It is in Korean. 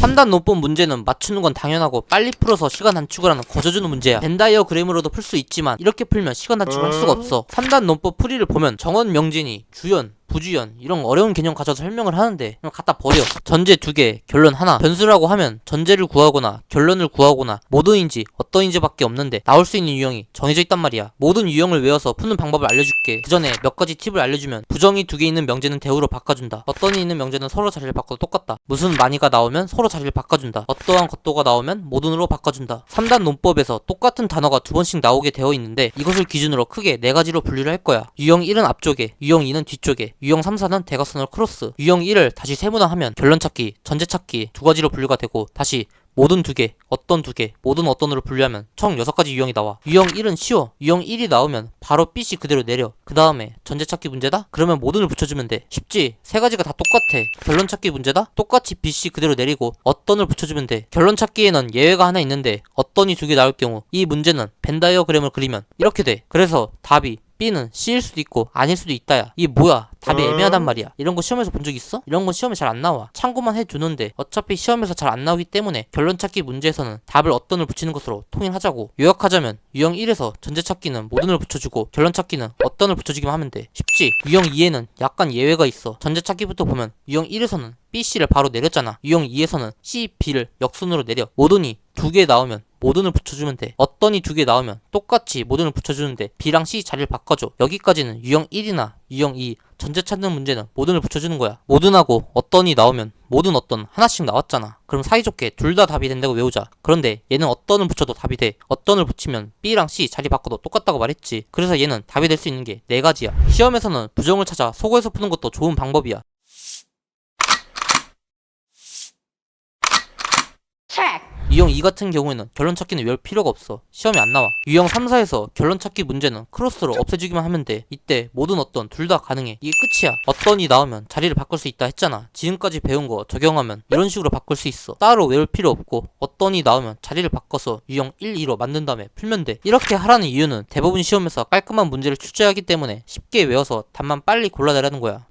他 3단 논법 문제는 맞추는 건 당연하고 빨리 풀어서 시간 단축을 하는 거저주는 문제야. 벤다이어 그램으로도 풀 수 있지만 이렇게 풀면 시간 단축을 할 수가 없어. 3단 논법 풀이를 보면 정원 명진이 주연 부주연 이런 어려운 개념 가져서 설명을 하는데 그냥 갖다 버려. 전제 두 개 결론 하나. 변수라고 하면 전제를 구하거나 결론을 구하거나 모든인지 어떠인지밖에 없는데 나올 수 있는 유형이 정해져 있단 말이야. 모든 유형을 외워서 푸는 방법을 알려줄게. 그 전에 몇 가지 팁을 알려주면 부정이 두 개 있는 명제는 대우로 바꿔준다. 어떤이 있는 명제는 서로 자리를 바꿔도 똑같다. 무슨 많이가 나오면 서로 자리를 바꿔준다. 어떠한 것도가 나오면 모든으로 바꿔준다. 3단 논법에서 똑같은 단어가 두 번씩 나오게 되어 있는데 이것을 기준으로 크게 네 가지로 분류를 할 거야. 유형 1은 앞쪽에 유형 2는 뒤쪽에 유형 3, 4는 대각선으로 크로스. 유형 1을 다시 세분화하면 결론 찾기, 전제 찾기 두 가지로 분류가 되고 다시 모든 두 개, 어떤 두 개, 모든 어떤으로 분류하면 총 여섯 가지 유형이 나와. 유형 1은 쉬워. 유형 1이 나오면 바로 B씨 그대로 내려. 그 다음에 전제 찾기 문제다? 그러면 모든을 붙여주면 돼. 쉽지? 세 가지가 다 똑같아. 결론 찾기 문제다? 똑같이 B씨 그대로 내리고 어떤을 붙여주면 돼. 결론 찾기에는 예외가 하나 있는데 어떤이 두 개 나올 경우 이 문제는 벤다이어그램을 그리면 이렇게 돼. 그래서 답이 B는 C일 수도 있고 아닐 수도 있다야. 이게 뭐야? 답이 애매하단 말이야. 이런 거 시험에서 본 적 있어? 이런 건 시험에 잘 안 나와. 참고만 해주는데 어차피 시험에서 잘 안 나오기 때문에 결론 찾기 문제에서는 답을 어떤을 붙이는 것으로 통일하자고. 요약하자면 유형 1에서 전제 찾기는 모든을 붙여주고 결론 찾기는 어떤을 붙여주기만 하면 돼. 쉽지? 유형 2에는 약간 예외가 있어. 전제 찾기부터 보면 유형 1에서는 B, C를 바로 내렸잖아. 유형 2에서는 C, B를 역순으로 내려. 모든이 두 개 나오면 모든을 붙여주면 돼. 어떤 이 두 개 나오면 똑같이 모든을 붙여주는데 B랑 C 자리를 바꿔줘. 여기까지는 유형 1이나 유형 2 전제 찾는 문제는 모든을 붙여주는 거야. 모든하고 어떤이 나오면 모든 어떤 하나씩 나왔잖아. 그럼 사이좋게 둘 다 답이 된다고 외우자. 그런데 얘는 어떤을 붙여도 답이 돼. 어떤을 붙이면 B랑 C 자리 바꿔도 똑같다고 말했지. 그래서 얘는 답이 될 수 있는 게 네 가지야. 시험에서는 부정을 찾아 속어에서 푸는 것도 좋은 방법이야. 유형 2 같은 경우에는 결론 찾기는 외울 필요가 없어. 시험이 안 나와. 유형 3, 4에서 결론 찾기 문제는 크로스로 없애주기만 하면 돼. 이때 모든 어떤 둘 다 가능해. 이게 끝이야. 어떤이 나오면 자리를 바꿀 수 있다 했잖아. 지금까지 배운 거 적용하면 이런 식으로 바꿀 수 있어. 따로 외울 필요 없고 어떤이 나오면 자리를 바꿔서 유형 1, 2로 만든 다음에 풀면 돼. 이렇게 하라는 이유는 대부분 시험에서 깔끔한 문제를 출제하기 때문에 쉽게 외워서 답만 빨리 골라내라는 거야.